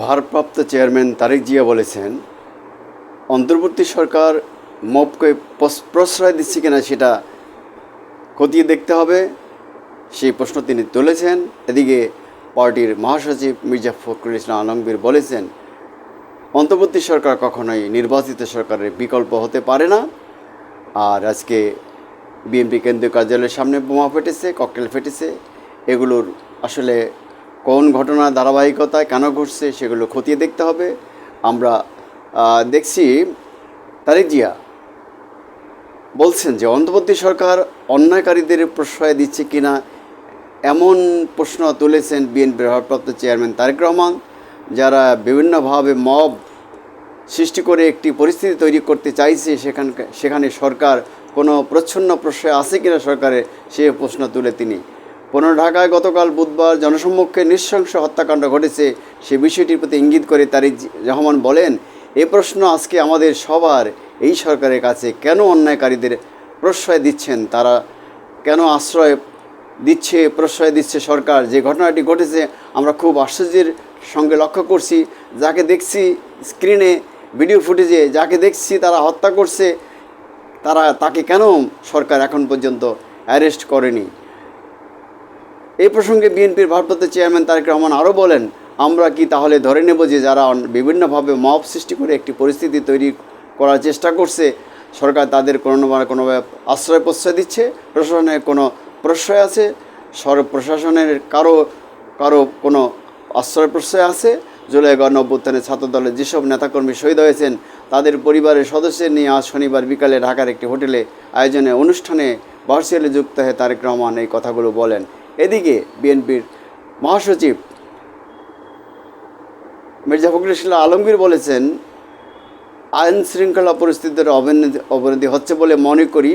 ভারপ্রাপ্ত চেয়ারম্যান তারেক জিয়া বলেছেন, অন্তর্বর্তী সরকার মপকে প্রশ্রয় দিচ্ছে কিনা সেটা খতিয়ে দেখতে হবে। সেই প্রশ্ন তিনি তুলেছেন। এদিকে পার্টির মহাসচিব মির্জা ফখরুল ইসলাম আলমগীর বলেছেন, অন্তর্বর্তী সরকার কখনোই নির্বাচিত সরকারের বিকল্প হতে পারে না। আর আজকে বিএনপি কেন্দ্রীয় কার্যালয়ের সামনে বোমা ফেটেছে, ককটেল ফেটেছে। এগুলোর আসলে কোন ঘটনা ধারাবাহিকতায় কেন ঘটছে সেগুলো খতিয়ে দেখতে হবে। আমরা দেখছি তারেক জিয়া বলছেন যে, অন্তর্বর্তী সরকার অন্যায়কারীদের প্রশ্রয় দিচ্ছে কিনা এমন প্রশ্ন তুলেছেন বিএনপির ভারপ্রাপ্ত চেয়ারম্যান তারেক রহমান, যারা বিভিন্নভাবে মব সৃষ্টি করে একটি পরিস্থিতি তৈরি করতে চাইছে সেখান সেখানে সরকার কোনো প্রচ্ছন্ন প্রশ্রয় আছে কিনা সরকারে, সে প্রশ্ন তুলে তিনি পনেরো ঢাকায় গতকাল বুধবার জনসম্মুখে নৃশংস হত্যাকাণ্ড ঘটেছে। সে বিষয়টির প্রতি ইঙ্গিত করে তারিক রহমান বলেন, এ প্রশ্ন আজকে আমাদের সবার। এই সরকারের কাছে কেন অন্যায়কারীদের প্রশ্রয় দিচ্ছেন তারা? কেন আশ্রয় দিচ্ছে, প্রশ্রয় দিচ্ছে সরকার? যে ঘটনাটি ঘটেছে, আমরা খুব আশ্চর্যের সঙ্গে লক্ষ্য করছি। যাকে দেখছি স্ক্রিনে ভিডিও ফুটেজে, যাকে দেখছি তারা হত্যা করছে, তারা, তাকে কেন সরকার এখন পর্যন্ত অ্যারেস্ট করেনি? এই প্রসঙ্গে বিএনপির ভারপ্রাপ্ত চেয়ারম্যান তারেক রহমান আরও বলেন, আমরা কি তাহলে ধরে নেব যে যারা বিভিন্নভাবে মব সৃষ্টি করে একটি পরিস্থিতি তৈরি করার চেষ্টা করছে, সরকার তাদের কোনো না কোনো আশ্রয় প্রশ্রয় দিচ্ছে প্রশাসনের কোনো প্রশ্রয় আছে, সর, প্রশাসনের কারও কারও কোনো আশ্রয় প্রশ্রয় আছে, জুলাই গণ ছাত্র দলের যেসব নেতাকর্মী শহীদ হয়েছেন, তাদের পরিবারের সদস্যদের নিয়ে আজ শনিবার বিকালে ঢাকার একটি হোটেলে আয়োজনে অনুষ্ঠানে ভার্চুয়ালি যুক্ত হয়ে তারেক রহমান এই কথাগুলো বলেন। এদিকে বিএনপির মহাসচিব মির্জা ফখরুল ইসলাম আলমগীর বলেছেন, আইন শৃঙ্খলা পরিস্থিতির অবনতি অবনতি হচ্ছে বলে মনে করি।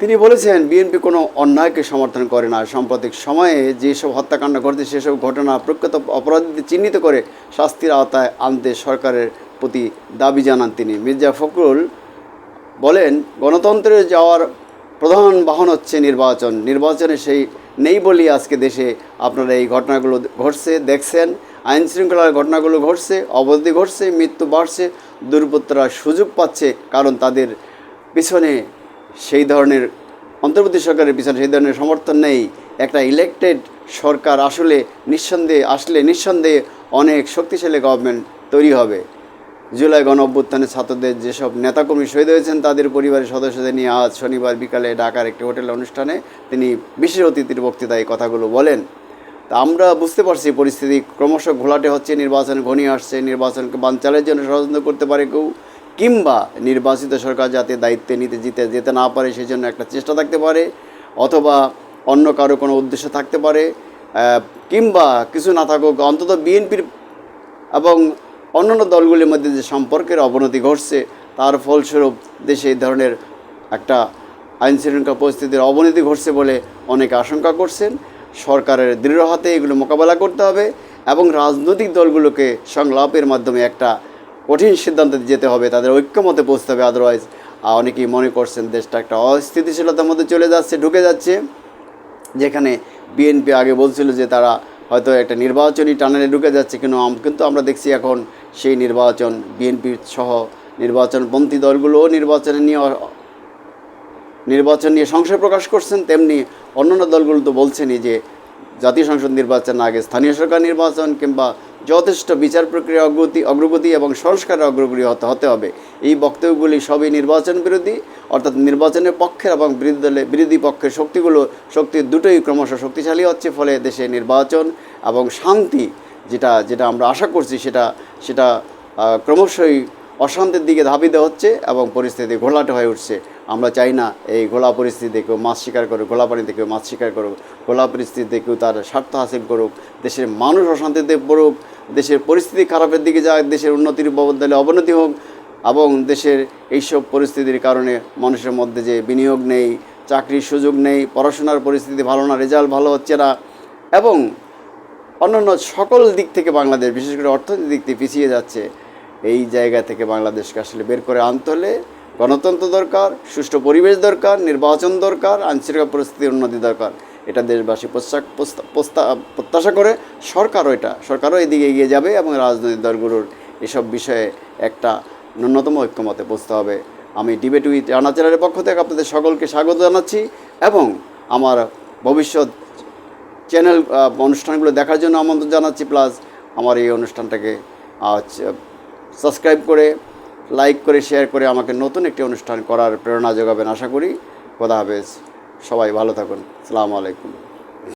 তিনি বলেছেন, বিএনপি কোনো অন্যায়কে সমর্থন করে না। সাম্প্রতিক সময়ে যেসব হত্যাকাণ্ড ঘটছে, সেসব ঘটনা প্রকৃত অপরাধীদের চিহ্নিত করে শাস্তির আওতায় আনতে সরকারের প্রতি দাবি জানান তিনি। মির্জা ফখরুল বলেন, গণতন্ত্রে যাওয়ার প্রধান বাহন হচ্ছে নির্বাচন। নির্বাচনে সেই নেই বলেই আজকে দেশে আপনারা এই ঘটনাগুলো ঘটছে, দেখছেন। আইন শৃঙ্খলার ঘটনাগুলো ঘটছে অবধি ঘটছে, মৃত্যু বাড়ছে, দুর্বৃত্তরা সুযোগ পাচ্ছে, কারণ তাদের পিছনে সেই ধরনের, অন্তর্বর্তী সরকারের পিছনে সেই ধরনের সমর্থন নেই। একটা ইলেকটেড সরকার আসলে নিঃসন্দেহে আসলে নিঃসন্দেহে অনেক শক্তিশালী গভর্নমেন্ট তৈরি হবে। জুলাই গণ অভ্যুত্থানে ছাত্রদের যেসব নেতাকর্মী শহীদ হয়েছেন, তাদের পরিবারের সদস্যদের নিয়ে আজ শনিবার বিকালে ঢাকার একটি হোটেল অনুষ্ঠানে তিনি বিশেষ অতিথির বক্তৃতায় কথাগুলো বলেন। তা আমরা বুঝতে পারছি পরিস্থিতি ক্রমশ ঘোলাটে হচ্ছে, নির্বাচন ঘনিয়ে আসছে, নির্বাচনকে বানচালের জন্য ষড়যন্ত্র করতে পারে কেউ, কিংবা নির্বাচিত সরকার যাতে দায়িত্বে নিতে জিতে যেতে না পারে সেই জন্য একটা চেষ্টা থাকতে পারে, অথবা অন্য কারও কোনো উদ্দেশ্য থাকতে পারে কিংবা কিছু না থাকুক, অন্তত বিএনপির এবং অন্যান্য দলগুলির মধ্যে যে সম্পর্কের অবনতি ঘটছে, তার ফলস্বরূপ দেশে এই ধরনের একটা আইন শৃঙ্খলা পরিস্থিতির অবনতি ঘটছে বলে অনেকে আশঙ্কা করছেন। সরকারের দৃঢ় হাতে এগুলো মোকাবেলা করতে হবে এবং রাজনৈতিক দলগুলোকে সংলাপের মাধ্যমে একটা কঠিন সিদ্ধান্তে যেতে হবে, তাদের ঐক্যমতে পৌঁছতে হবে আদারওয়াইজ অনেকেই মনে করছেন দেশটা একটা অস্থিতিশীলতার মধ্যে চলে যাচ্ছে, ঢুকে যাচ্ছে। যেখানে বিএনপি আগে বলছিল যে তারা হয়তো একটা নির্বাচনী টানেলে ঢুকে যাচ্ছে কিন্তু কিন্তু আমরা দেখছি এখন সেই নির্বাচন, বিএনপি সহ নির্বাচনপন্থী দলগুলোও নির্বাচনে নিয়ে নির্বাচন নিয়ে সংশয় প্রকাশ করছেন, তেমনি অন্যান্য দলগুলো তো বলছেনই যে জাতীয় সংসদ নির্বাচন আগে স্থানীয় সরকার নির্বাচন কিংবা যথেষ্ট বিচার প্রক্রিয়া অগ্রগতি অগ্রগতি এবং সংস্কারের অগ্রগতি হতে হতে হবে। এই বক্তব্যগুলি সবই নির্বাচন বিরোধী, অর্থাৎ নির্বাচনের পক্ষের এবং বিরোধী দলে বিরোধী পক্ষের শক্তিগুলো শক্তি দুটোই ক্রমশ শক্তিশালী হচ্ছে, ফলে দেশে নির্বাচন এবং শান্তি যেটা যেটা আমরা আশা করছি সেটা সেটা ক্রমশই অশান্তির দিকে ধাবিত হচ্ছে এবং পরিস্থিতি ঘোলাটে হয়ে উঠছে। আমরা চাই না এই ঘোলা পরিস্থিতিতে কেউ মাছ শিকার করুক, ঘোলা পানিতে কেউ মাছ শিকার করুক, ঘোলা পরিস্থিতিতে কেউ তার স্বার্থ হাসিল করুক, দেশের মানুষ অশান্তিতে পড়ুক, দেশের পরিস্থিতি খারাপের দিকে যাক, দেশের উন্নতির বদলে অবনতি হোক এবং দেশের এইসব পরিস্থিতির কারণে মানুষের মধ্যে যে বিনিয়োগ নেই, চাকরির সুযোগ নেই, পড়াশোনার পরিস্থিতি ভালো না, রেজাল্ট ভালো হচ্ছে না এবং অন্যান্য সকল দিক থেকে বাংলাদেশ, বিশেষ করে অর্থনৈতিক দিক থেকে পিছিয়ে যাচ্ছে, এই জায়গা থেকে বাংলাদেশকে আসলে বের করে আনতে হলে গণতন্ত্র দরকার, সুষ্ঠু পরিবেশ দরকার, নির্বাচন দরকার, আইনশৃঙ্খলা পরিস্থিতির উন্নতি দরকার। এটা দেশবাসী প্রত্যাশা করে, সরকারও এটা, সরকারও এদিকে এগিয়ে যাবে এবং রাজনৈতিক দলগুলোর এসব বিষয়ে একটা ন্যূনতম ঐক্যমতে বসতে হবে। আমি ডিবেট উইথ রানা পক্ষ থেকে আপনাদের সকলকে স্বাগত জানাচ্ছি এবং আমার ভবিষ্যৎ চ্যানেল অনুষ্ঠানগুলো দেখার জন্য আমন্ত্রণ জানাচ্ছি। প্লাস আমার এই অনুষ্ঠানটাকে সাবস্ক্রাইব করে লাইক করে শেয়ার করে আমাকে নতুন একটি অনুষ্ঠান করার প্রেরণা যোগাবেন। আশা করি। খোদা হাফেজ। সবাই ভালো থাকুন। সালামু আলাইকুম।